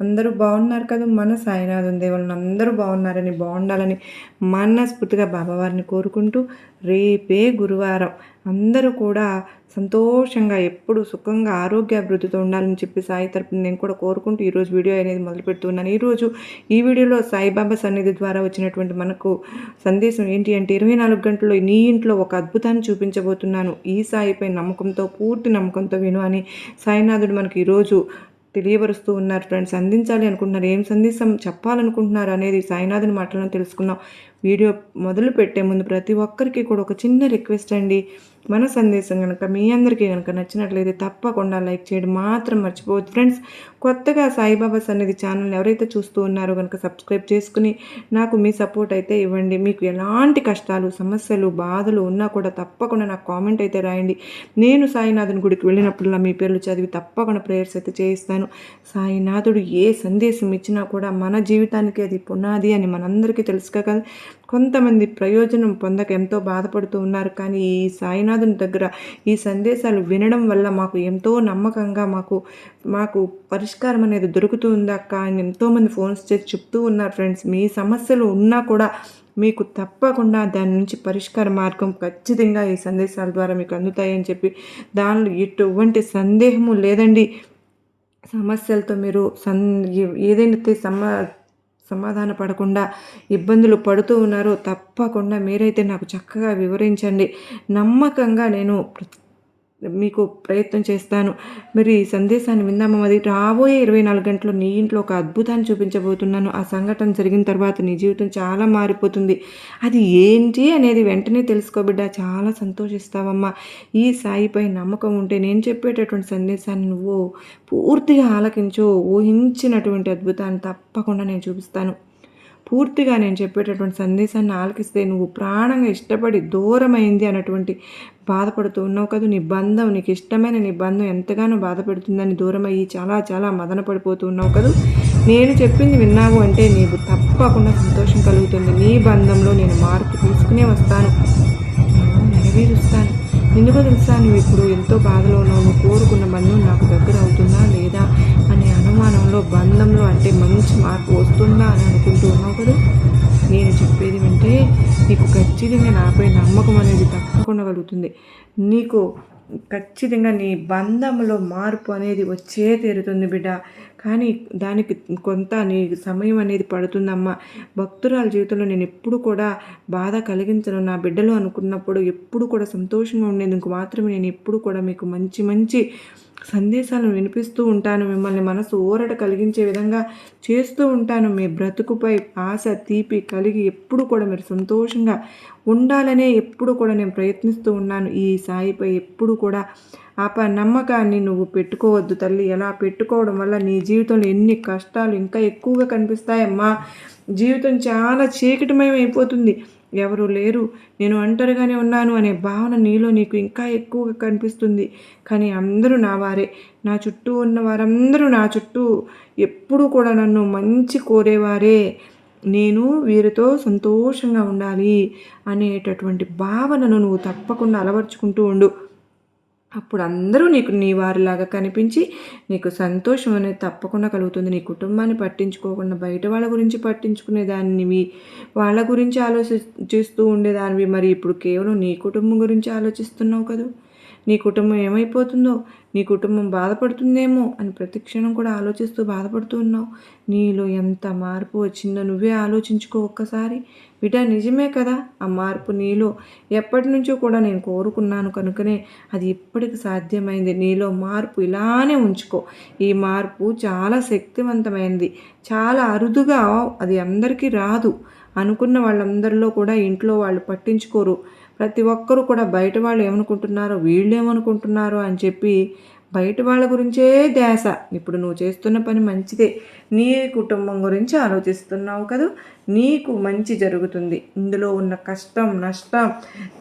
అందరూ బాగున్నారు కదా మన సాయినాథం దేవుళ్ళని అందరూ బాగున్నారని బాగుండాలని మనస్ఫూర్తిగా బాబావారిని కోరుకుంటూ రేపే గురువారం అందరూ కూడా సంతోషంగా ఎప్పుడు సుఖంగా ఆరోగ్యాభివృద్ధితో ఉండాలని చెప్పి సాయి తరపున నేను కూడా కోరుకుంటూ ఈరోజు వీడియో అనేది మొదలు పెడుతున్నాను ఈరోజు ఈ వీడియోలో సాయిబాబా సన్నిధి ద్వారా వచ్చినటువంటి మనకు సందేశం ఏంటి అంటే ఇరవై నాలుగు గంటల్లో నీ ఇంట్లో ఒక అద్భుతాన్ని చూపించబోతున్నాను. ఈ సాయిపై నమ్మకంతో పూర్తి నమ్మకంతో విను అని సాయినాథుడు మనకి ఈరోజు తెలియబరుస్తూ ఉన్నారు. ఫ్రెండ్స్ అందించాలి అనుకుంటున్నారు. ఏం సందేశం చెప్పాలనుకుంటున్నారు అనేది సాయినాథుని మాటలను తెలుసుకుందాం. వీడియో మొదలు పెట్టే ముందు ప్రతి ఒక్కరికి కూడా ఒక చిన్న రిక్వెస్ట్ అండి. మన సందేశం కనుక మీ అందరికీ కనుక నచ్చినట్లయితే తప్పకుండా లైక్ చేయడం మాత్రం మర్చిపోవద్దు. ఫ్రెండ్స్ కొత్తగా సాయిబాబా సన్నిధి ఛానల్ ఎవరైతే చూస్తూ ఉన్నారో కనుక సబ్స్క్రైబ్ చేసుకుని నాకు మీ సపోర్ట్ అయితే ఇవ్వండి. మీకు ఎలాంటి కష్టాలు సమస్యలు బాధలు ఉన్నా కూడా తప్పకుండా నాకు కామెంట్ అయితే రాయండి. నేను సాయినాథుని గుడికి వెళ్ళినప్పుడల్లా మీ పేర్లు చదివి తప్పకుండా ప్రేయర్స్ అయితే చేయిస్తాను. సాయినాథుడు ఏ సందేశం ఇచ్చినా కూడా మన జీవితానికి అది పునాది అని మనందరికీ తెలుసుగా కదా. కొంతమంది ప్రయోజనం పొందక ఎంతో బాధపడుతూ ఉన్నారు. కానీ ఈ సాయినాథుని దగ్గర ఈ సందేశాలు వినడం వల్ల మాకు ఎంతో నమ్మకంగా మాకు మాకు పరిష్కారం అనేది దొరుకుతూ ఉందక్క అని ఎంతోమంది ఫోన్స్ చేసి చెప్తూ ఉన్నారు ఫ్రెండ్స్. మీ సమస్యలు ఉన్నా కూడా మీకు తప్పకుండా దాని నుంచి పరిష్కార మార్గం ఖచ్చితంగా ఈ సందేశాల ద్వారా మీకు అందుతాయని చెప్పి దానిలో ఎటువంటి సందేహము లేదండి. సమస్యలతో మీరు సన్ ఏదైతే సమ సమాధాన పడకుండా ఇబ్బందులు పడుతూ ఉన్నారో తప్పకుండా మీరైతే నాకు చక్కగా వివరించండి. నమ్మకంగా నేను మీకు ప్రయత్నం చేస్తాను. మరి ఈ సందేశాన్ని విందామా? అది రాబోయే ఇరవై నాలుగు గంటలు నీ ఇంట్లో ఒక అద్భుతాన్ని చూపించబోతున్నాను. ఆ సంఘటన జరిగిన తర్వాత నీ జీవితం చాలా మారిపోతుంది. అది ఏంటి అనేది వెంటనే తెలుసుకోబిడ్డ చాలా సంతోషిస్తావమ్మా. ఈ సాయిపై నమ్మకం ఉంటే నేను చెప్పేటటువంటి సందేశాన్ని నువ్వు పూర్తిగా ఆలకించు ఊహించినటువంటి అద్భుతాన్ని తప్పకుండా నేను చూపిస్తాను. పూర్తిగా నేను చెప్పేటటువంటి సందేశాన్ని ఆలకిస్తే నువ్వు ప్రాణంగా ఇష్టపడి దూరమైంది అన్నటువంటి బాధపడుతూ ఉన్నావు కదా నీ బంధం నీకు ఇష్టమైన నీ బంధం ఎంతగానో బాధపడుతుందని దూరమయ్యి చాలా చాలా మదన పడిపోతూ ఉన్నావు కదా. నేను చెప్పింది విన్నావు అంటే నీకు తప్పకుండా సంతోషం కలుగుతుంది. నీ బంధంలో నేను మార్పు తీసుకునే వస్తాను. నెరవేరుస్తాను. ఎందుకో తెలుసా నువ్వు ఇప్పుడు ఎంతో బాధలో ఉన్నావు. నువ్వు కోరుకున్న బంధం నాకు దగ్గర అవుతుందా లేదా? అనే బంధంలో అంటే మంచి మార్పు వస్తుందా అని అనుకుంటూ ఉన్నావు కదా? నేను చెప్పేది వింటే నీకు ఖచ్చితంగా నాపై నమ్మకం అనేది తప్పకుండా కలుగుతుంది. నీకు ఖచ్చితంగా నీ బంధంలో మార్పు అనేది వచ్చే తీరుతుంది బిడ్డ. కానీ దానికి కొంత నీ సమయం అనేది పడుతుందమ్మా. భక్తురాల జీవితంలో నేను ఎప్పుడు కూడా బాధ కలిగించను. నా బిడ్డలు అనుకున్నప్పుడు ఎప్పుడు కూడా సంతోషంగా ఉండేందుకు మాత్రమే నేను ఎప్పుడు కూడా మీకు మంచి మంచి సందేశాలు వినిపిస్తూ ఉంటాను. మిమ్మల్ని మనసు ఊరట కలిగించే విధంగా చేస్తూ ఉంటాను. మీ బ్రతుకుపై ఆశ తీపి కలిగి ఎప్పుడు కూడా మీరు సంతోషంగా ఉండాలనే ఎప్పుడు కూడా నేను ప్రయత్నిస్తూ ఉన్నాను. ఈ సాయిపై ఎప్పుడు కూడా ఆప నమ్మకాన్ని నువ్వు పెట్టుకోవద్దు తల్లి. ఎలా? పెట్టుకోవడం వల్ల నీ జీవితంలో ఎన్ని కష్టాలు ఇంకా ఎక్కువగా కనిపిస్తాయమ్మా. జీవితం చాలా చీకటిమయం అయిపోతుంది ఎవరు లేరు. నేను ఒంటరిగానే ఉన్నాను అనే భావన నీలో నీకు ఇంకా ఎక్కువగా కనిపిస్తుంది. కానీ అందరూ నా వారే. నా చుట్టూ ఉన్న వారందరూ నా చుట్టూ ఎప్పుడూ కూడా నన్ను మంచి కోరేవారే. నేను వీరితో సంతోషంగా ఉండాలి అనేటటువంటి భావనను నువ్వు తప్పకుండా అలవర్చుకుంటూ ఉండు. అప్పుడు అందరూ నీకు నీ వారిలాగా కనిపించి నీకు సంతోషం అనేది తప్పకుండా కలుగుతుంది. నీ కుటుంబాన్ని పట్టించుకోకుండా బయట వాళ్ళ గురించి పట్టించుకునే దానివి వాళ్ళ గురించి ఆలోచిస్తూ ఉండేదానివి. మరి ఇప్పుడు కేవలం నీ కుటుంబం గురించి ఆలోచిస్తున్నావు కదా? నీ కుటుంబం ఏమైపోతుందో నీ కుటుంబం బాధపడుతుందేమో అని ప్రతిక్షణం కూడా ఆలోచిస్తూ బాధపడుతూ ఉన్నావు. నీలో ఎంత మార్పు వచ్చిందో నువ్వే ఆలోచించుకో ఒక్కసారి. బిడ్డ నిజమే కదా ఆ మార్పు నీలో? ఎప్పటి నుంచో కూడా నేను కోరుకున్నాను కనుకనే అది ఇప్పటికి సాధ్యమైంది. నీలో మార్పు ఇలానే ఉంచుకో. ఈ మార్పు చాలా శక్తివంతమైనది చాలా అరుదుగా అది అందరికీ రాదు. అనుకున్న వాళ్ళందరిలో కూడా ఇంట్లో వాళ్ళు పట్టించుకోరు. ప్రతి ఒక్కరూ కూడా బయట వాళ్ళు ఏమనుకుంటున్నారో వీళ్ళు ఏమనుకుంటున్నారో అని చెప్పి బయట వాళ్ళ గురించే ధ్యాస. ఇప్పుడు నువ్వు చేస్తున్న పని మంచిదే. నీ కుటుంబం గురించి ఆలోచిస్తున్నావు కదా? నీకు మంచి జరుగుతుంది. ఇందులో ఉన్న కష్టం నష్టం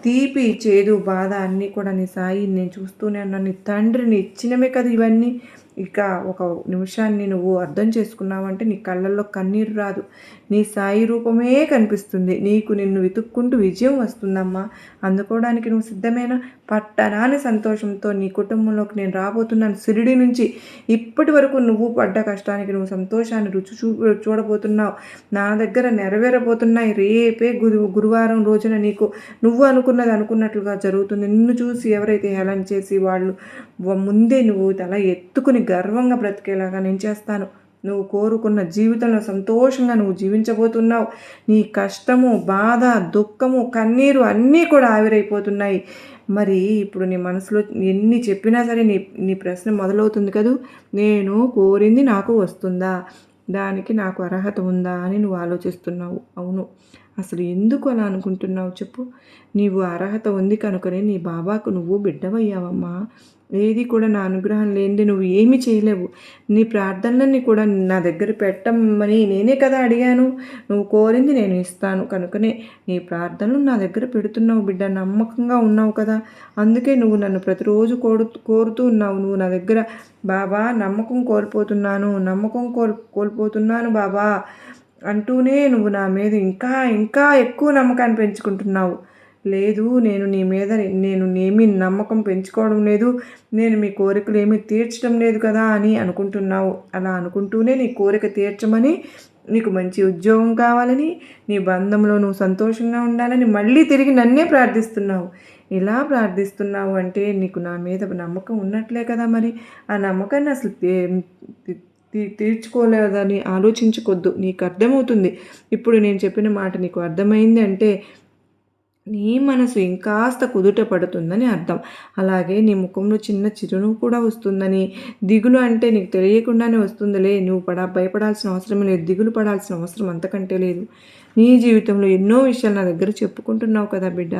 తీపి చేదు బాధ అన్నీ కూడా నీ సాయి నేను చూస్తూనే ఉన్నాను. నీ తండ్రిని ఇచ్చినవే కదా ఇవన్నీ. ఇక ఒక నిమిషాన్ని నువ్వు అర్థం చేసుకున్నావంటే నీ కళ్ళల్లో కన్నీరు రాదు. నీ సాయి రూపమే కనిపిస్తుంది. నీకు నిన్ను వెతుక్కుంటూ విజయం వస్తుందమ్మా. అందుకోవడానికి నువ్వు సిద్ధమైన? పట్టరాని సంతోషంతో నీ కుటుంబంలోకి నేను రాబోతున్నాను. సిరిడి నుంచి ఇప్పటి వరకు నువ్వు పడ్డ కష్టానికి నువ్వు సంతోషాన్ని రుచి చూ చూడబోతున్నావు. నా దగ్గర నెరవేరబోతున్నాయి. రేపే గురు గురువారం రోజున నీకు నువ్వు అనుకున్నది అనుకున్నట్లుగా జరుగుతుంది. నిన్ను చూసి ఎవరైతే హేళన చేసి వాళ్ళు ముందే నువ్వు తల ఎత్తుకుని గర్వంగా బ్రతికేలాగా నేను చేస్తాను. నువ్వు కోరుకున్న జీవితంలో సంతోషంగా నువ్వు జీవించబోతున్నావు. నీ కష్టము బాధ దుఃఖము కన్నీరు అన్నీ కూడా ఆవిరైపోతున్నాయి. మరి ఇప్పుడు నీ మనసులో ఎన్ని చెప్పినా సరే నీ నీ ప్రశ్న మొదలవుతుంది కదూ? నేను కోరింది నాకు వస్తుందా? దానికి నాకు అర్హత ఉందా? అని నువ్వు ఆలోచిస్తున్నావు. అవును. అసలు ఎందుకు అలా అనుకుంటున్నావు చెప్పు. నీవు అర్హత ఉంది కనుకనే నీ బాబాకు నువ్వు బిడ్డవయ్యావమ్మా. ఏది కూడా నా అనుగ్రహం లేనిది నువ్వు ఏమీ చేయలేవు. నీ ప్రార్థనలన్నీ కూడా నా దగ్గర పెట్టమని నేనే కదా అడిగాను. నువ్వు కోరింది నేను ఇస్తాను. కనుకనే నీ ప్రార్థనలు నా దగ్గర పెడుతున్నావు బిడ్డ. నమ్మకంగా ఉన్నావు కదా. అందుకే నువ్వు నన్ను ప్రతిరోజు కోరు కోరుతూ ఉన్నావు. నువ్వు నా దగ్గర బాబా నమ్మకం కోల్పోతున్నాను. నమ్మకం కోల్ కోల్పోతున్నాను బాబా అంటూనే నువ్వు నా మీద ఇంకా ఇంకా ఎక్కువ నమ్మకాన్ని పెంచుకుంటున్నావు. లేదు నేను నీ మీద నేను ఏమీ నమ్మకం పెంచుకోవడం లేదు నేను మీ కోరికలు ఏమీ తీర్చడం లేదు కదా అని అనుకుంటున్నావు. అలా అనుకుంటూనే నీ కోరిక తీర్చమని నీకు మంచి ఉద్యోగం కావాలని నీ బంధంలో నువ్వు సంతోషంగా ఉండాలని మళ్ళీ తిరిగి నన్నే ప్రార్థిస్తున్నావు. ఇలా ప్రార్థిస్తున్నావు అంటే నీకు నా మీద నమ్మకం ఉన్నట్లే కదా మరి. ఆ నమ్మకాన్ని అసలు తీర్చుకోలేదని ఆలోచించుకొద్దు. నీకు అర్థమవుతుంది. ఇప్పుడు నేను చెప్పిన మాట నీకు అర్థమైంది అంటే నీ మనసు ఇంకాస్త కుదుట పడుతుందని అర్థం. అలాగే నీ ముఖంలో చిన్న చిరునవ్వు కూడా వస్తుందని. దిగులు అంటే నీకు తెలియకుండానే వస్తుందిలే. నువ్వు పడా భయపడాల్సిన అవసరం లేదు. దిగులు పడాల్సిన అవసరం అంతకంటే లేదు. నీ జీవితంలో ఎన్నో విషయాలు నా దగ్గర చెప్పుకుంటున్నావు కదా బిడ్డ.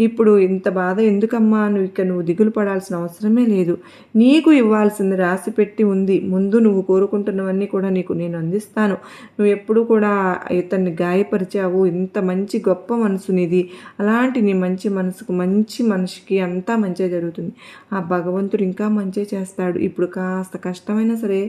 ఇప్పుడు ఇంత బాధ ఎందుకమ్మా? నువ్వు ఇక్కడ నువ్వు దిగులు పడాల్సిన అవసరమే లేదు. నీకు ఇవ్వాల్సింది రాసి పెట్టి ఉంది. ముందు నువ్వు కోరుకుంటున్నవన్నీ కూడా నీకు నేను అందిస్తాను. నువ్వు ఎప్పుడు కూడా ఇతన్ని గాయపరిచావు. ఇంత మంచి గొప్ప మనసు నీది. అలాంటి నీ మంచి మనసుకు మంచి మనిషికి అంతా మంచిగా జరుగుతుంది. ఆ భగవంతుడు ఇంకా మంచి చేస్తాడు. ఇప్పుడు కాస్త కష్టమైనా సరే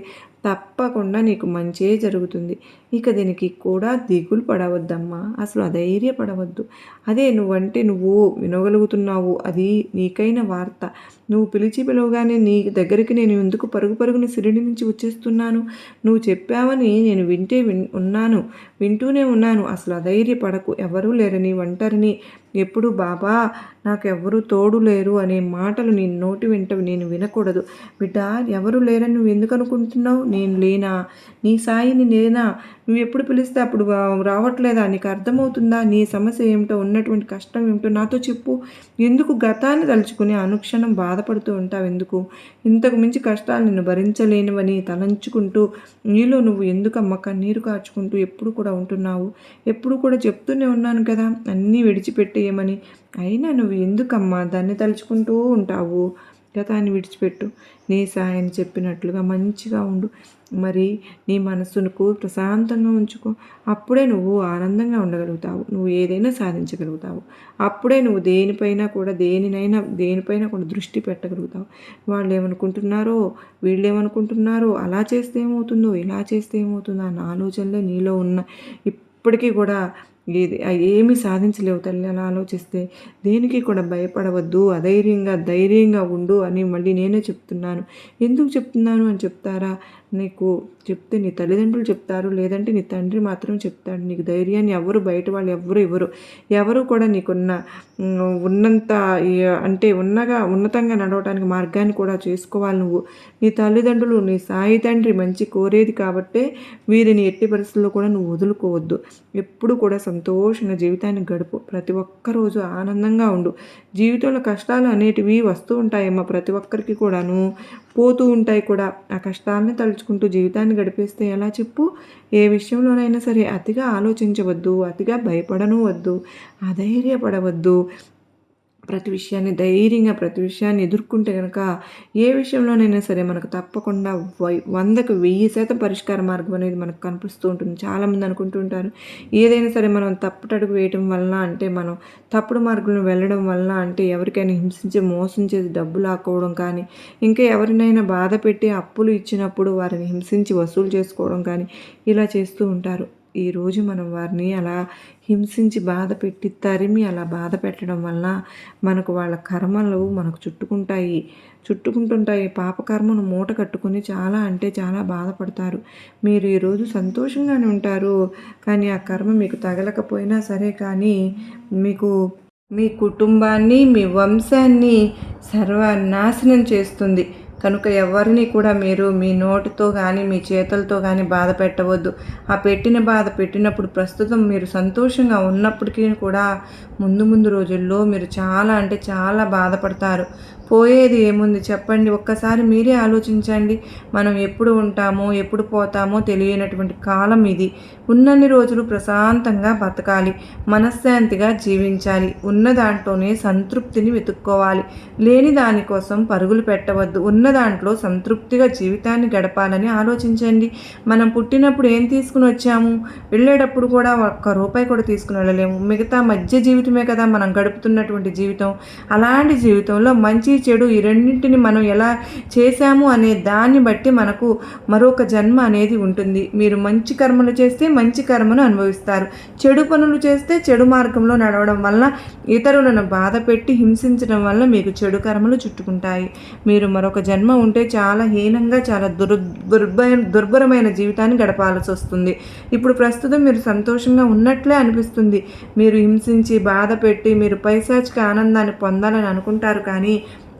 తప్పకుండా నీకు మంచే జరుగుతుంది. ఇక దీనికి కూడా దిగులు పడవద్దమ్మా. అసలు అధైర్యపడవద్దు. అదే నువ్వంటే నువ్వు వినగలుగుతున్నావు. అది నీకైన వార్త. నువ్వు పిలిచి పిలవగానే నీ దగ్గరికి నేను ఎందుకు పరుగు పరుగుని సిరిడి నుంచి వచ్చేస్తున్నాను? నువ్వు చెప్పావని నేను వింటే విన్ ఉన్నాను. వింటూనే ఉన్నాను. అసలు అధైర్యపడకు. ఎవరూ లేరని ఒంటరిని ఎప్పుడు బాబా నాకెవ్వరూ తోడు లేరు అనే మాటలు నీ నోటి వెంట నేను వినకూడదు. బిడ్డ ఎవరు లేరని నువ్వు ఎందుకు అనుకుంటున్నావు? నేను లేనా? నీ సాయిని నేనా? నువ్వు ఎప్పుడు పిలిస్తే అప్పుడు రావట్లేదా? నీకు అర్థమవుతుందా? నీ సమస్య ఏమిటో ఉన్నటువంటి కష్టం ఏమిటో నాతో చెప్పు. ఎందుకు గతాన్ని తలుచుకుని అనుక్షణం బాధపడుతూ ఉంటావు ఎందుకు? ఇంతకు మించి కష్టాలు నిన్ను భరించలేనివని తలంచుకుంటూ నీలో నువ్వు ఎందుకు అమ్మ కన్నీరు కార్చుకుంటూ ఎప్పుడు కూడా ఉంటున్నావు? ఎప్పుడు కూడా చెప్తూనే ఉన్నాను కదా. అన్నీ విడిచిపెట్టి ఏమని? అయినా నువ్వు ఎందుకమ్మా దాన్ని తలుచుకుంటూ ఉంటావు? గతాన్ని విడిచిపెట్టు. నీ సాయం చెప్పినట్లుగా మంచిగా ఉండు. మరి నీ మనస్సును ప్రశాంతంగా ఉంచుకో. అప్పుడే నువ్వు ఆనందంగా ఉండగలుగుతావు. నువ్వు ఏదైనా సాధించగలుగుతావు. అప్పుడే నువ్వు దేనిపైన కూడా దేనినైనా దేనిపైన కూడా దృష్టి పెట్టగలుగుతావు. వాళ్ళు ఏమనుకుంటున్నారో వీళ్ళు ఏమనుకుంటున్నారో అలా చేస్తే ఏమవుతుందో ఇలా చేస్తే ఏమవుతుందో అన్న ఆలోచనలే నీలో ఉన్న ఇప్పటికీ కూడా ఏది ఏమీ సాధించలేవు తల్లి అలా ఆలోచిస్తే దేనికి కూడా భయపడవద్దు అధైర్యంగా ధైర్యంగా ఉండు అని మళ్ళీ నేనే చెప్తున్నాను. ఎందుకు చెప్తున్నాను అని చెప్తారా? నీకు చెప్తే నీ తల్లిదండ్రులు చెప్తారు లేదంటే నీ తండ్రి మాత్రం చెప్తాడు. నీకు ధైర్యాన్ని ఎవరు బయట వాళ్ళు ఎవరు ఇవ్వరు. ఎవరు కూడా నీకున్న ఉన్నంత అంటే ఉన్నగా ఉన్నతంగా నడవటానికి మార్గాన్ని కూడా చేసుకోవాలి నువ్వు. నీ తల్లిదండ్రులు నీ సాయి తండ్రి మంచి కోరేది కాబట్టే వీరిని ఎట్టి పరిస్థితుల్లో కూడా నువ్వు వదులుకోవద్దు. ఎప్పుడు కూడా సంతోషంగా జీవితాన్ని గడుపు. ప్రతి ఒక్క రోజు ఆనందంగా ఉండు. జీవితంలో కష్టాలు అనేటివి వస్తూ ఉంటాయమ్మా ప్రతి ఒక్కరికి కూడాను. పోతూ ఉంటాయి కూడా. ఆ కష్టాలని తలుచుకుంటూ జీవితాన్ని గడిపేస్తే ఎలా చెప్పు? ఏ విషయంలోనైనా సరే అతిగా ఆలోచించవద్దు అతిగా భయపడను వద్దు అధైర్యపడవద్దు. ప్రతి విషయాన్ని ధైర్యంగా ప్రతి విషయాన్ని ఎదుర్కొంటే కనుక ఏ విషయంలోనైనా సరే మనకు తప్పకుండా వై వందకు వెయ్యి శాతం పరిష్కార మార్గం అనేది మనకు కనిపిస్తూ ఉంటుంది. చాలామంది అనుకుంటూ ఉంటారు ఏదైనా సరే మనం తప్పుటడుగు వేయటం వలన అంటే మనం తప్పుడు మార్గంలో వెళ్ళడం వలన అంటే ఎవరికైనా హింసించి మోసం చేసి డబ్బులు లాక్కోవడం కానీ ఇంకా ఎవరినైనా బాధ పెట్టి అప్పులు ఇచ్చినప్పుడు వారిని హింసించి వసూలు చేసుకోవడం కానీ ఇలా చేస్తూ ఉంటారు. ఈరోజు మనం వారిని అలా హింసించి బాధ పెట్టి తరిమి అలా బాధ పెట్టడం వల్ల మనకు వాళ్ళ కర్మలు మనకు చుట్టుకుంటాయి. చుట్టుకుంటుంటాయి. పాపకర్మను మూట కట్టుకుని చాలా అంటే చాలా బాధపడతారు. మీరు ఈరోజు సంతోషంగానే ఉంటారు. కానీ ఆ కర్మ మీకు తగలకపోయినా సరే కానీ మీకు మీ కుటుంబాన్ని మీ వంశాన్ని సర్వనాశనం చేస్తుంది. కనుక ఎవరిని కూడా మీరు మీ నోటితో కానీ మీ చేతులతో కానీ బాధ పెట్టవద్దు. ఆ పెట్టిన బాధ పెట్టినప్పుడు ప్రస్తుతం మీరు సంతోషంగా ఉన్నప్పటికీ కూడా ముందు ముందు రోజుల్లో మీరు చాలా అంటే చాలా బాధపడతారు. పోయేది ఏముంది? చెప్పండి. ఒక్కసారి మీరే ఆలోచించండి. మనం ఎప్పుడు ఉంటామో ఎప్పుడు పోతామో తెలియనటువంటి కాలం ఇది. ఉన్నన్ని రోజులు ప్రశాంతంగా బతకాలి. మనశ్శాంతిగా జీవించాలి. ఉన్న దాంట్లోనే సంతృప్తిని వెతుక్కోవాలి. లేని దానికోసం పరుగులు పెట్టవద్దు. ఉన్న దాంట్లో సంతృప్తిగా జీవితాన్ని గడపాలని ఆలోచించండి. మనం పుట్టినప్పుడు ఏం తీసుకుని వచ్చాము? వెళ్ళేటప్పుడు కూడా ఒక్క రూపాయి కూడా తీసుకుని వెళ్ళలేము. మిగతా మధ్య జీవితమే కదా మనం గడుపుతున్నటువంటి జీవితం. అలాంటి జీవితంలో మంచి చెడు ఈ రెండింటిని మనం ఎలా చేశాము అనే దాన్ని బట్టి మనకు మరొక జన్మ అనేది ఉంటుంది. మీరు మంచి కర్మలు చేస్తే మంచి కర్మను అనుభవిస్తారు. చెడు పనులు చేస్తే చెడు మార్గంలో నడవడం వల్ల ఇతరులను బాధ పెట్టి హింసించడం వల్ల మీకు చెడు కర్మలు చుట్టుకుంటాయి. మీరు మరొక జన్మ ఉంటే చాలా హీనంగా చాలా దుర్ దుర్భయ దుర్భరమైన జీవితాన్ని గడపాల్సి వస్తుంది. ఇప్పుడు ప్రస్తుతం మీరు సంతోషంగా ఉన్నట్లే అనిపిస్తుంది. మీరు హింసించి బాధ పెట్టి మీరు పైశాచిక ఆనందాన్ని పొందాలని అనుకుంటారు కానీ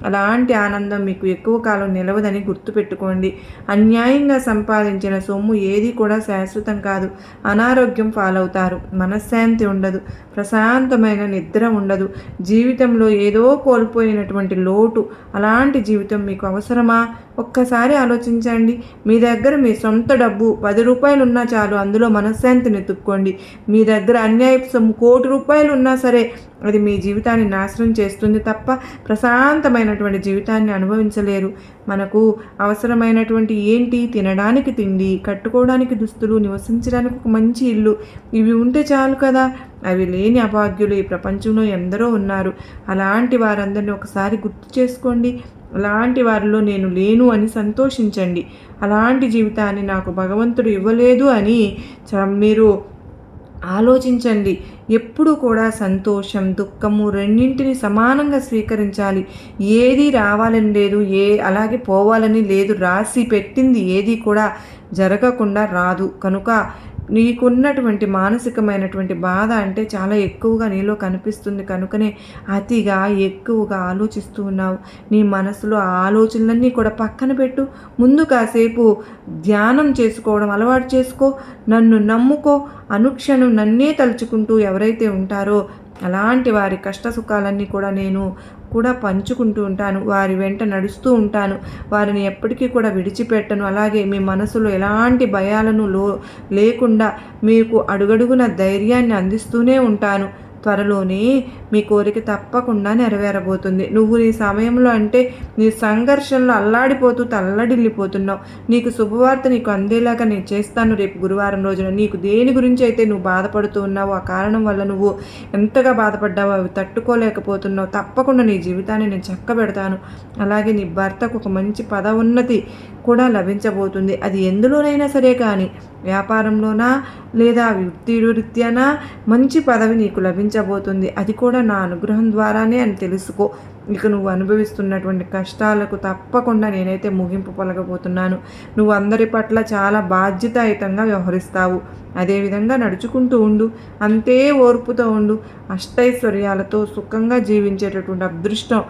అలాంటి ఆనందం మీకు ఎక్కువ కాలం నిలవదని గుర్తుపెట్టుకోండి. అన్యాయంగా సంపాదించిన సొమ్ము ఏది కూడా శాశ్వతం కాదు. అనారోగ్యం పాలవుతారు. మనశ్శాంతి ఉండదు. ప్రశాంతమైన నిద్ర ఉండదు. జీవితంలో ఏదో కోల్పోయినటువంటి లోటు. అలాంటి జీవితం మీకు అవసరమా? ఒక్కసారి ఆలోచించండి. మీ దగ్గర మీ సొంత డబ్బు పది రూపాయలు ఉన్నా చాలు అందులో మనశ్శాంతిని ఎత్తుక్కోండి. మీ దగ్గర అన్యాయపు సొమ్ము కోటి రూపాయలు ఉన్నా సరే అది మీ జీవితాన్ని నాశనం చేస్తుంది తప్ప ప్రశాంతమైనటువంటి జీవితాన్ని అనుభవించలేరు. మనకు అవసరమైనటువంటి ఏంటి? తినడానికి తిండి కట్టుకోవడానికి దుస్తులు నివసించడానికి ఒక మంచి ఇల్లు. ఇవి ఉంటే చాలు కదా. అవి లేని అభాగ్యులు ఈ ప్రపంచంలో ఎందరో ఉన్నారు. అలాంటి వారందరినీ ఒకసారి గుర్తు చేసుకోండి. అలాంటి వారిలో నేను లేను అని సంతోషించండి. అలాంటి జీవితాన్ని నాకు భగవంతుడు ఇవ్వలేదు అని మీరు ఆలోచించండి. ఎప్పుడు కూడా సంతోషం దుఃఖము రెండింటిని సమానంగా స్వీకరించాలి. ఏది రావాలని లేదు ఏ అలాగే పోవాలని లేదు రాసి పెట్టింది ఏది కూడా జరగకుండా రాదు. కనుక నీకున్నటువంటి మానసికమైనటువంటి బాధ అంటే చాలా ఎక్కువగా నీలో కనిపిస్తుంది. కనుకనే అతిగా ఎక్కువగా ఆలోచిస్తూ ఉన్నావు. నీ మనసులో ఆలోచనలన్నీ కూడా పక్కన పెట్టు. ముందు కాసేపు ధ్యానం చేసుకోవడం అలవాటు చేసుకో. నన్ను నమ్ముకో. అనుక్షణం నన్నే తలుచుకుంటూ ఎవరైతే ఉంటారో అలాంటి వారి కష్ట సుఖాలన్నీ కూడా నేను కూడా పంచుకుంటూ ఉంటాను. వారి వెంట నడుస్తూ ఉంటాను. వారిని ఎప్పటికీ కూడా విడిచిపెట్టను. అలాగే మీ మనసులో ఎలాంటి భయాలను లో లేకుండా మీకు అడుగడుగున ధైర్యాన్ని అందిస్తూనే ఉంటాను. త్వరలోనే మీ కోరిక తప్పకుండా నెరవేరబోతుంది. నువ్వు నీ సమయంలో అంటే నీ సంఘర్షణలో అల్లాడిపోతూ తల్లడిల్లిపోతున్నావు. నీకు శుభవార్త నీకు అందేలాగా నేను చేస్తాను రేపు గురువారం రోజున. నీకు దేని గురించి అయితే నువ్వు బాధపడుతూ ఉన్నావు ఆ కారణం వల్ల నువ్వు ఎంతగా బాధపడ్డావో అవి తట్టుకోలేకపోతున్నావు. తప్పకుండా నీ జీవితాన్ని నేను చక్కబెడతాను. అలాగే నీ భర్తకు ఒక మంచి పదోన్నతి కూడా లభించబోతుంది. అది ఎందులోనైనా సరే కానీ వ్యాపారంలోనా లేదా వృత్తి రీత్యానా మంచి పదవి నీకు లభించబోతుంది. అది కూడా నా అనుగ్రహం ద్వారానే అని తెలుసుకో. ఇక నువ్వు అనుభవిస్తున్నటువంటి కష్టాలకు తప్పకుండా నేనైతే ముగింపు పలకబోతున్నాను. నువ్వు అందరి పట్ల చాలా బాధ్యతాయుతంగా వ్యవహరిస్తావు. అదేవిధంగా నడుచుకుంటూ ఉండు. అంతే ఓర్పుతో ఉండు. అష్టైశ్వర్యాలతో సుఖంగా జీవించేటటువంటి అదృష్టం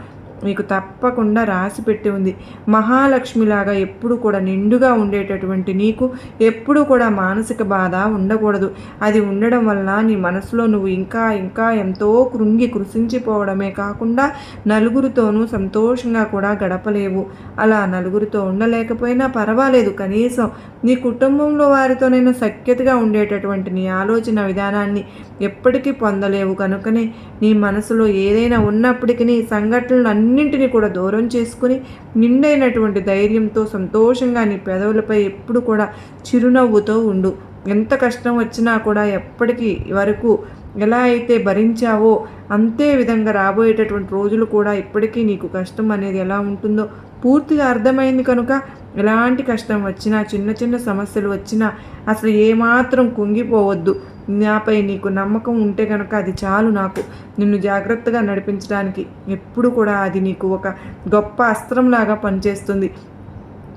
మీకు తప్పకుండా రాసి పెట్టి ఉంది. మహాలక్ష్మిలాగా ఎప్పుడు కూడా నిండుగా ఉండేటటువంటి నీకు ఎప్పుడు కూడా మానసిక బాధ ఉండకూడదు. అది ఉండడం వల్ల నీ మనసులో నువ్వు ఇంకా ఇంకా ఎంతో కృంగి కృషించిపోవడమే కాకుండా నలుగురితోనూ సంతోషంగా కూడా గడపలేవు. అలా నలుగురితో ఉండలేకపోయినా పర్వాలేదు. కనీసం నీ కుటుంబంలో వారితోనైనా సఖ్యతగా ఉండేటటువంటి నీ ఆలోచన విధానాన్ని ఎప్పటికీ పొందలేవు. కనుకనే నీ మనసులో ఏదైనా ఉన్నప్పటికీ నీ సంఘటనలు అన్నింటినీ కూడా దూరం చేసుకుని నిండైనటువంటి ధైర్యంతో సంతోషంగా నీ పెదవులపై ఎప్పుడు కూడా చిరునవ్వుతో ఉండు. ఎంత కష్టం వచ్చినా కూడా ఎప్పటికీ వరకు ఎలా అయితే భరించావో అంతే విధంగా రాబోయేటటువంటి రోజులు కూడా ఇప్పటికీ నీకు కష్టం అనేది ఎలా ఉంటుందో పూర్తిగా అర్థమైంది కనుక ఎలాంటి కష్టం వచ్చినా చిన్న చిన్న సమస్యలు వచ్చినా అసలు ఏమాత్రం కుంగిపోవద్దు. నాపై నీకు నమ్మకం ఉంటే కనుక అది చాలు నాకు. నిన్ను జాగ్రత్తగా నడిపించడానికి ఎప్పుడు కూడా అది నీకు ఒక గొప్ప అస్త్రంలాగా పనిచేస్తుంది.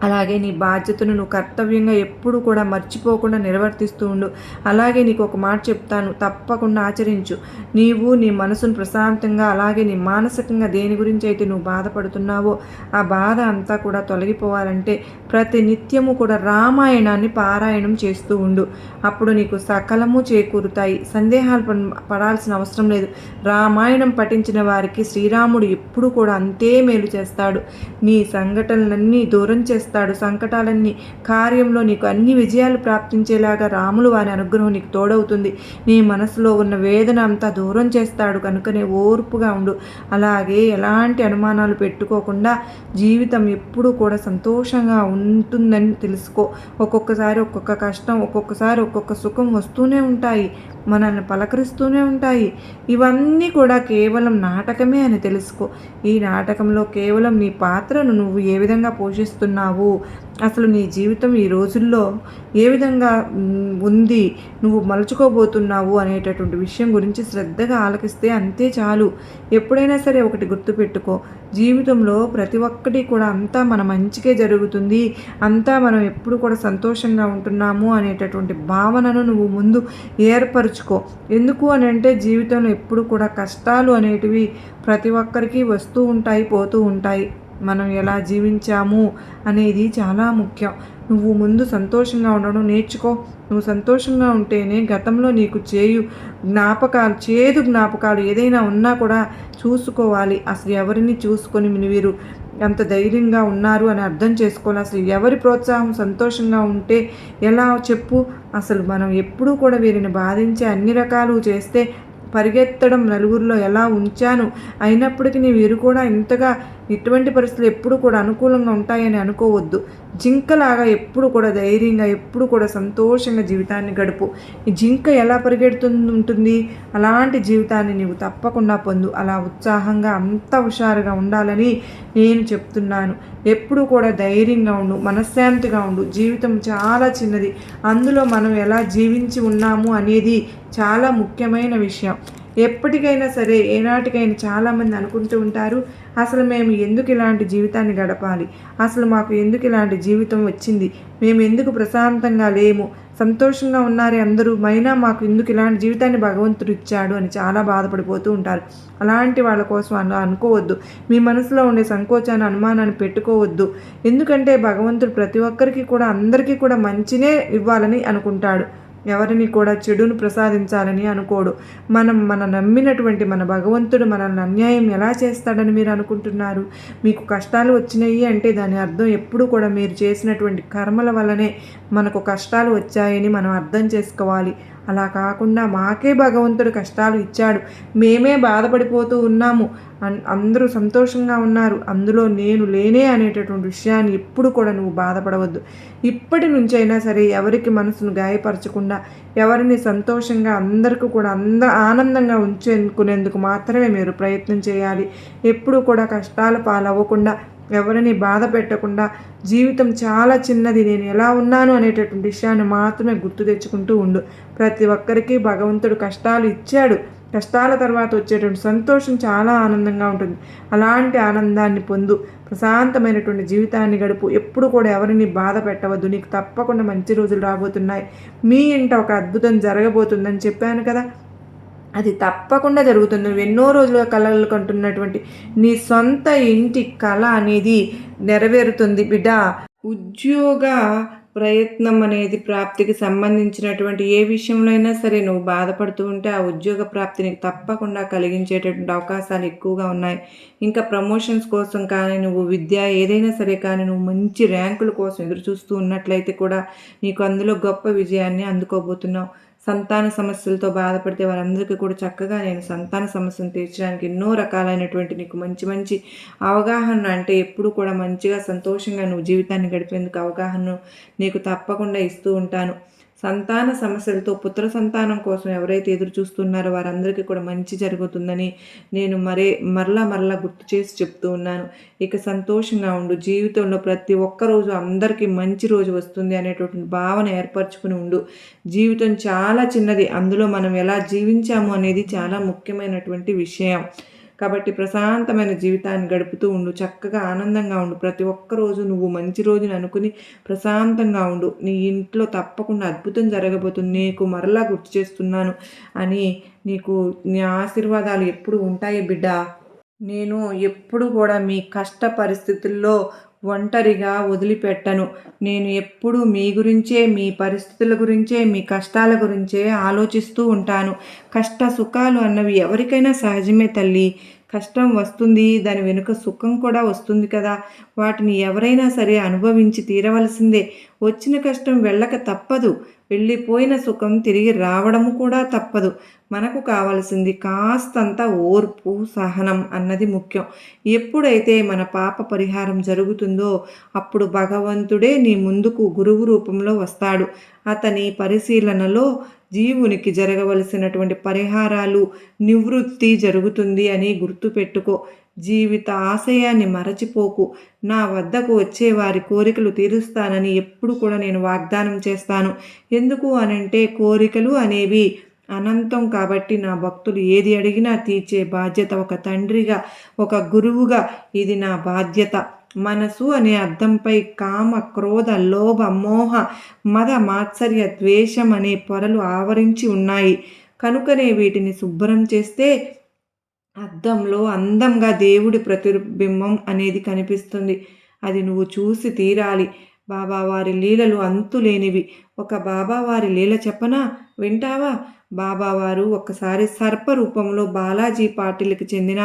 అలాగే నీ బాధ్యతను నువ్వు కర్తవ్యంగా ఎప్పుడు కూడా మర్చిపోకుండా నిర్వర్తిస్తూ ఉండు. అలాగే నీకు ఒక మాట చెప్తాను తప్పకుండా ఆచరించు. నీవు నీ మనసును ప్రశాంతంగా అలాగే నీ మానసికంగా దేని గురించి అయితే నువ్వు బాధపడుతున్నావో ఆ బాధ అంతా కూడా తొలగిపోవాలంటే ప్రతి నిత్యము కూడా రామాయణాన్ని పారాయణం చేస్తూ ఉండు. అప్పుడు నీకు సకలము చేకూరుతాయి. సందేహాలు పడాల్సిన అవసరం లేదు. రామాయణం పఠించిన వారికి శ్రీరాముడు ఎప్పుడు కూడా అంతే మేలు చేస్తాడు. నీ సంఘటనలన్నీ దూరం చేస్తాడు. చేస్తాడు సంకటాలన్నీ కార్యంలో నీకు అన్ని విజయాలు ప్రాప్తించేలాగా రాములు వారి అనుగ్రహం నీకు తోడవుతుంది. నీ మనసులో ఉన్న వేదన అంతా దూరం చేస్తాడు. కనుకనే ఓర్పుగా ఉండు. అలాగే ఎలాంటి అనుమానాలు పెట్టుకోకుండా జీవితం ఎప్పుడూ కూడా సంతోషంగా ఉంటుందని తెలుసుకో. ఒక్కొక్కసారి ఒక్కొక్క కష్టం ఒక్కొక్కసారి ఒక్కొక్క సుఖం వస్తూనే ఉంటాయి. మనల్ని పలకరిస్తూనే ఉంటాయి. ఇవన్నీ కూడా కేవలం నాటకమే అని తెలుసుకో. ఈ నాటకంలో కేవలం నీ పాత్రను నువ్వు ఏ విధంగా పోషిస్తున్నావు? అసలు నీ జీవితం ఈ రోజుల్లో ఏ విధంగా ఉంది? నువ్వు మలుచుకోబోతున్నావు అనేటటువంటి విషయం గురించి శ్రద్ధగా ఆలకిస్తే అంతే చాలు. ఎప్పుడైనా సరే ఒకటి గుర్తుపెట్టుకో. జీవితంలో ప్రతి ఒక్కటి కూడా అంతా మన మంచికే జరుగుతుంది. అంతా మనం ఎప్పుడు కూడా సంతోషంగా ఉంటున్నాము అనేటటువంటి భావనను నువ్వు ముందు ఏర్పరచుకో. ఎందుకు అని అంటే జీవితంలో ఎప్పుడు కూడా కష్టాలు అనేటివి ప్రతి ఒక్కరికి వస్తూ ఉంటాయి పోతూ ఉంటాయి. మనం ఎలా జీవించాము అనేది చాలా ముఖ్యం. నువ్వు ముందు సంతోషంగా ఉండడం నేర్చుకో. నువ్వు సంతోషంగా ఉంటేనే గతంలో నీకు చేయు జ్ఞాపకాలు చేదు జ్ఞాపకాలు ఏదైనా ఉన్నా కూడా చూసుకోవాలి. అసలు ఎవరిని చూసుకొని వీరు ఎంత ధైర్యంగా ఉన్నారు అని అర్థం చేసుకోవాలి. అసలు ఎవరి ప్రోత్సాహం సంతోషంగా ఉంటే ఎలా చెప్పు? అసలు మనం ఎప్పుడూ కూడా వీరిని బాధించే అన్ని రకాలు చేస్తే పరిగెత్తడం నలుగురిలో ఎలా ఉంచాను? అయినప్పటికీ వీరు కూడా ఇంతగా ఇటువంటి పరిస్థితులు ఎప్పుడు కూడా అనుకూలంగా ఉంటాయని అనుకోవద్దు. జింకలాగా ఎప్పుడు కూడా ధైర్యంగా ఎప్పుడు కూడా సంతోషంగా జీవితాన్ని గడుపు. ఈ జింక ఎలా పరిగెడుతుంది ఉంటుంది అలాంటి జీవితాన్ని నీవు తప్పకుండా పొందు. అలా ఉత్సాహంగా అంత హుషారుగా ఉండాలని నేను చెప్తున్నాను. ఎప్పుడు కూడా ధైర్యంగా ఉండు మనశ్శాంతిగా ఉండు. జీవితం చాలా చిన్నది. అందులో మనం ఎలా జీవించి ఉన్నాము అనేది చాలా ముఖ్యమైన విషయం. ఎప్పటికైనా సరే ఏనాటికైనా చాలామంది అనుకుంటూ ఉంటారు అసలు మేము ఎందుకు ఇలాంటి జీవితాన్ని గడపాలి? అసలు మాకు ఎందుకు ఇలాంటి జీవితం వచ్చింది? మేము ఎందుకు ప్రశాంతంగా లేము? సంతోషంగా ఉన్నారే అందరూ మైనా మాకు ఎందుకు ఇలాంటి జీవితాన్ని భగవంతుడు ఇచ్చాడు అని చాలా బాధపడిపోతూ ఉంటారు. అలాంటి వాళ్ళ కోసం అను అనుకోవద్దు. మీ మనసులో ఉండే సంకోచాన్ని అనుమానాన్ని పెట్టుకోవద్దు. ఎందుకంటే భగవంతుడు ప్రతి ఒక్కరికి కూడా అందరికీ కూడా మంచినే ఇవ్వాలని అనుకుంటాడు. ఎవరిని కూడా చెడును ప్రసాదించాలని అనుకోడు. మనం మన నమ్మినటువంటి మన భగవంతుడు మనల్ని అన్యాయం ఎలా చేస్తాడని మీరు అనుకుంటున్నారు? మీకు కష్టాలు వచ్చినాయి అంటే దాని అర్థం ఎప్పుడు కూడా మీరు చేసినటువంటి కర్మల వల్లనే మనకు కష్టాలు వచ్చాయని మనం అర్థం చేసుకోవాలి. అలా కాకుండా మాకే భగవంతుడు కష్టాలు ఇచ్చాడు. మేమే బాధపడిపోతూ ఉన్నాము. అందరూ సంతోషంగా ఉన్నారు. అందులో నేను లేనే అనేటటువంటి విషయాన్ని ఎప్పుడు కూడా నువ్వు బాధపడవద్దు. ఇప్పటి నుంచైనా సరే ఎవరికి మనసును గాయపరచకుండా ఎవరిని సంతోషంగా అందరికీ కూడా అంద ఆనందంగా ఉంచుకునేందుకు మాత్రమే మీరు ప్రయత్నం చేయాలి. ఎప్పుడు కూడా కష్టాలు పాలవ్వకుండా ఎవరిని బాధ పెట్టకుండా జీవితం చాలా చిన్నది నేను ఎలా ఉన్నాను అనేటటువంటి విషయాన్ని మాత్రమే గుర్తు తెచ్చుకుంటూ ఉండు. ప్రతి ఒక్కరికి భగవంతుడు కష్టాలు ఇచ్చాడు. కష్టాల తర్వాత వచ్చేటువంటి సంతోషం చాలా ఆనందంగా ఉంటుంది. అలాంటి ఆనందాన్ని పొందు. ప్రశాంతమైనటువంటి జీవితాన్ని గడుపు. ఎప్పుడు కూడా ఎవరిని బాధ పెట్టవద్దు. నీకు తప్పకుండా మంచి రోజులు రాబోతున్నాయి. మీ ఇంట ఒక అద్భుతం జరగబోతుందని చెప్పాను కదా. అది తప్పకుండా జరుగుతుంది. నువ్వు ఎన్నో రోజులుగా కలలు కంటున్నటువంటి నీ సొంత ఇంటి కళ అనేది నెరవేరుతుంది బిడ్డ. ఉద్యోగ ప్రయత్నం అనేది ప్రాప్తికి సంబంధించినటువంటి ఏ విషయంలో అయినా సరే నువ్వు బాధపడుతూ ఉంటే ఆ ఉద్యోగ ప్రాప్తిని తప్పకుండా కలిగించేటటువంటి అవకాశాలు ఎక్కువగా ఉన్నాయి. ఇంకా ప్రమోషన్స్ కోసం కానీ నువ్వు విద్య ఏదైనా సరే కానీ నువ్వు మంచి ర్యాంకుల కోసం ఎదురు చూస్తూ ఉన్నట్లయితే కూడా నీకు అందులో గొప్ప విజయాన్ని అందుకోబోతున్నావు. సంతాన సమస్యలతో బాధపడితే వారందరికీ కూడా చక్కగా నేను సంతాన సమస్యను తీర్చడానికి ఎన్నో రకాలైనటువంటి నీకు మంచి మంచి అవగాహన అంటే ఎప్పుడు కూడా మంచిగా సంతోషంగా నువ్వు జీవితాన్ని గడిపేందుకు అవగాహన నీకు తప్పకుండా ఇస్తూ ఉంటాను. సంతాన సమస్యలతో పుత్ర సంతానం కోసం ఎవరైతే ఎదురు చూస్తున్నారో వారందరికీ కూడా మంచి జరుగుతుందని నేను మరే మరలా మరలా గుర్తు చేసి చెప్తూ ఉన్నాను. ఇక సంతోషంగా ఉండు. జీవితంలో ప్రతి ఒక్కరోజు అందరికీ మంచి రోజు వస్తుంది అనేటువంటి భావన ఏర్పరచుకుని ఉండు. జీవితం చాలా చిన్నది. అందులో మనం ఎలా జీవించాము అనేది చాలా ముఖ్యమైనటువంటి విషయం. కాబట్టి ప్రశాంతమైన జీవితాన్ని గడుపుతూ ఉండు చక్కగా ఆనందంగా ఉండు. ప్రతి ఒక్క రోజు నువ్వు మంచి రోజుని అనుకుని ప్రశాంతంగా ఉండు. నీ ఇంట్లో తప్పకుండా అద్భుతం జరగబోతుంది. నీకు మరలా గుర్తు చేస్తున్నాను అని నీకు నీ ఆశీర్వాదాలు ఎప్పుడు ఉంటాయి బిడ్డ? నేను ఎప్పుడు కూడా మీ కష్ట పరిస్థితుల్లో ఒంటరిగా వదిలిపెట్టను. నేను ఎప్పుడు మీ గురించే మీ పరిస్థితుల గురించే మీ కష్టాల గురించే ఆలోచిస్తూ ఉంటాను. కష్ట సుఖాలు అన్నవి ఎవరికైనా సహజమే తల్లి. కష్టం వస్తుంది దాని వెనుక సుఖం కూడా వస్తుంది కదా. వాటిని ఎవరైనా సరే అనుభవించి తీరవలసిందే. వచ్చిన కష్టం వెళ్ళక తప్పదు. వెళ్ళిపోయిన సుఖం తిరిగి రావడము కూడా తప్పదు. మనకు కావలసింది కాస్తంత ఓర్పు సహనం అన్నది ముఖ్యం. ఎప్పుడైతే మన పాప పరిహారం జరుగుతుందో అప్పుడు భగవంతుడే నీ ముందుకు గురువు రూపంలో వస్తాడు. అతని పరిశీలనలో జీవునికి జరగవలసినటువంటి పరిహారాలు నివృత్తి జరుగుతుంది అని గుర్తుపెట్టుకో. జీవిత ఆశయాన్ని మరచిపోకు. నా వద్దకు వచ్చే వారి కోరికలు తీరుస్తానని ఎప్పుడు కూడా నేను వాగ్దానం చేస్తాను. ఎందుకు అనంటే కోరికలు అనేవి అనంతం కాబట్టి నా భక్తులు ఏది అడిగినా తీర్చే బాధ్యత ఒక తండ్రిగా ఒక గురువుగా ఇది నా బాధ్యత. మనసు అనే అర్థంపై కామ క్రోధ లోభ మోహ మద మాత్సర్య ద్వేషం అనే పొరలు ఆవరించి ఉన్నాయి. కనుకనే వీటిని శుభ్రం చేస్తే అద్దంలో అందంగా దేవుడి ప్రతిబింబం అనేది కనిపిస్తుంది. అది నువ్వు చూసి తీరాలి. బాబావారి లీలలు అంతులేనివి. ఒక బాబావారి లీల చెప్పనా? వింటావా? బాబావారు ఒకసారి సర్ప రూపంలో బాలాజీ పాటిల్కి చెందిన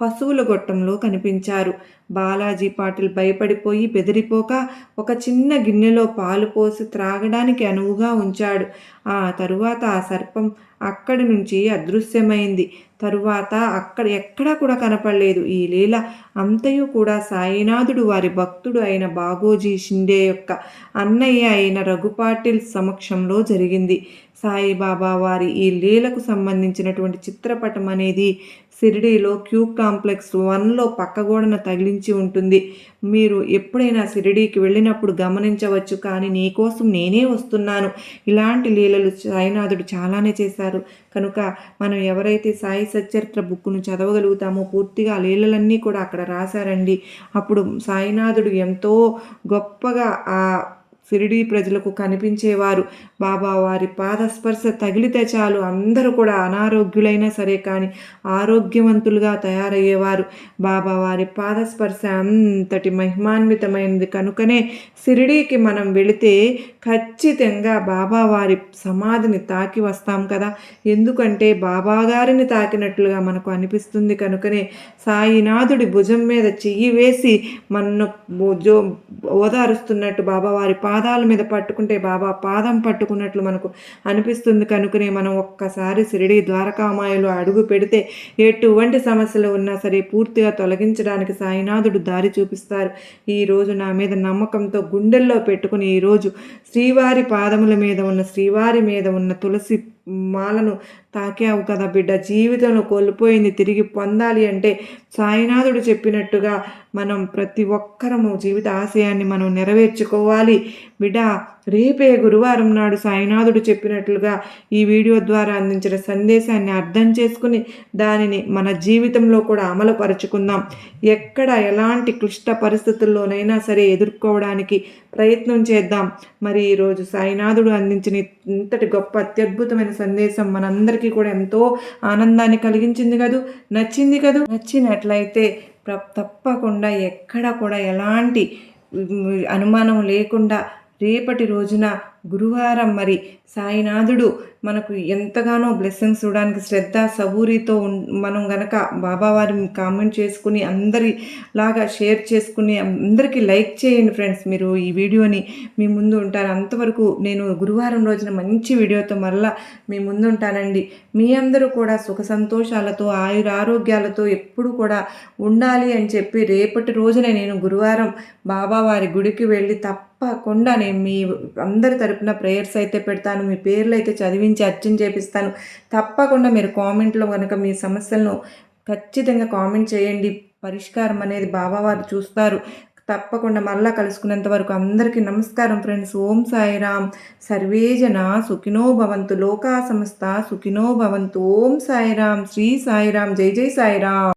పశువుల గొట్టంలో కనిపించారు. బాలాజీ పాటిల్ భయపడిపోయి బెదిరిపోక ఒక చిన్న గిన్నెలో పాలు పోసి త్రాగడానికి అనువుగా ఉంచాడు. ఆ తరువాత ఆ సర్పం అక్కడి నుంచి అదృశ్యమైంది. తరువాత అక్కడ ఎక్కడా కూడా కనపడలేదు. ఈ లీల అంతయు కూడా సాయినాథుడు వారి భక్తుడు అయిన బాగోజీ షిండే యొక్క అన్నయ్య అయిన రఘుపాటిల్ సమక్షంలో జరిగింది. సాయిబాబా వారి ఈ లీలకు సంబంధించినటువంటి చిత్రపటం అనేది షిరిడీలో క్యూ కాంప్లెక్స్ వన్లో పక్కగోడన తగిలించి ఉంటుంది. మీరు ఎప్పుడైనా షిరిడీకి వెళ్ళినప్పుడు గమనించవచ్చు కానీ నీకోసం నేనే వస్తున్నాను. ఇలాంటి లీలలు సాయినాథుడు చాలానే చేశారు. కనుక మనం ఎవరైతే సాయి సచ్చరిత్ర బుక్ను చదవగలుగుతామో పూర్తిగా లీలలన్నీ కూడా అక్కడ రాశారండి. అప్పుడు సాయినాథుడు ఎంతో గొప్పగా ఆ షిరిడీ ప్రజలకు కనిపించేవారు. బాబా వారి పాదస్పర్శ తగిలితే చాలు అందరూ కూడా అనారోగ్యులైనా సరే కానీ ఆరోగ్యవంతులుగా తయారయ్యేవారు. బాబా వారి పాదస్పర్శ అంతటి మహిమాన్వితమైనది కనుకనే షిరిడీకి మనం వెళితే ఖచ్చితంగా బాబా వారి సమాధిని తాకి వస్తాం కదా. ఎందుకంటే బాబా గారిని తాకినట్లుగా మనకు అనిపిస్తుంది కనుకనే సాయినాథుడి భుజం మీద చెయ్యి వేసి మన జో ఓదారుస్తున్నట్టు బాబావారి పా పాదాల మీద పట్టుకుంటే బాబా పాదం పట్టుకున్నట్లు మనకు అనిపిస్తుంది. కనుకనే మనం ఒక్కసారి షిరిడి ద్వారకామాయలు అడుగు పెడితే ఎటువంటి సమస్యలు ఉన్నా సరే పూర్తిగా తొలగించడానికి సాయినాథుడు దారి చూపిస్తారు. ఈరోజు నా మీద నమ్మకంతో గుండెల్లో పెట్టుకుని ఈరోజు శ్రీవారి పాదముల మీద ఉన్న శ్రీవారి మీద ఉన్న తులసి మాలను తాకావు కదా బిడ్డ. జీవితంలో కోల్పోయింది తిరిగి పొందాలి అంటే సాయినాథుడు చెప్పినట్టుగా మనం ప్రతి ఒక్కరము జీవిత ఆశయాన్ని మనం నెరవేర్చుకోవాలి. బిడ్డ రేపే గురువారం నాడు సాయినాథుడు చెప్పినట్లుగా ఈ వీడియో ద్వారా అందించిన సందేశాన్ని అర్థం చేసుకుని దానిని మన జీవితంలో కూడా అమలుపరుచుకుందాం. ఎక్కడ ఎలాంటి క్లిష్ట పరిస్థితుల్లోనైనా సరే ఎదుర్కోవడానికి ప్రయత్నం చేద్దాం. మరి ఈరోజు సాయినాథుడు అందించిన ఇంతటి గొప్ప అత్యద్భుతమైన సందేశం మనందరికీ కూడా ఎంతో ఆనందాన్ని కలిగించింది కదూ? నచ్చింది కదూ? నచ్చినట్లయితే తప్పకుండా ఎక్కడ కూడా ఎలాంటి అనుమానం లేకుండా రేపటి రోజున గురువారం మరి సాయినాథుడు మనకు ఎంతగానో బ్లెస్సింగ్స్ ఇవ్వడానికి శ్రద్ధ సబూరితో మనం గనక బాబావారి కామెంట్ చేసుకుని అందరి లాగా షేర్ చేసుకుని అందరికీ లైక్ చేయండి ఫ్రెండ్స్ మీరు ఈ వీడియోని మీ ముందు ఉంటారు. అంతవరకు నేను గురువారం రోజున మంచి వీడియోతో మరలా మీ ముందు ఉంటానండి. మీ అందరూ కూడా సుఖ సంతోషాలతో ఆయుర ఆరోగ్యాలతో ఎప్పుడు కూడా ఉండాలి అని చెప్పి రేపటి రోజున నేను గురువారం బాబావారి గుడికి వెళ్ళి తప్పకుండా నేను మీ అందరి తరపున ప్రేయర్స్ అయితే పెడతాను మీ పేర్లు అయితే చదివించి అర్చన చేపిస్తాను. తప్పకుండా మీరు కామెంట్లో కనుక మీ సమస్యలను ఖచ్చితంగా కామెంట్ చేయండి. పరిష్కారం అనేది బాబావారు చూస్తారు. తప్పకుండా మళ్ళా కలుసుకునేంత వరకు అందరికీ నమస్కారం ఫ్రెండ్స్. ఓం సాయిరామ్. సర్వేజన సుఖినో భవంతు. లోకా సంస్థ సుఖినో భవంతు. ఓం సాయిరామ్. శ్రీ సాయిరామ్. జై జై సాయిరామ్.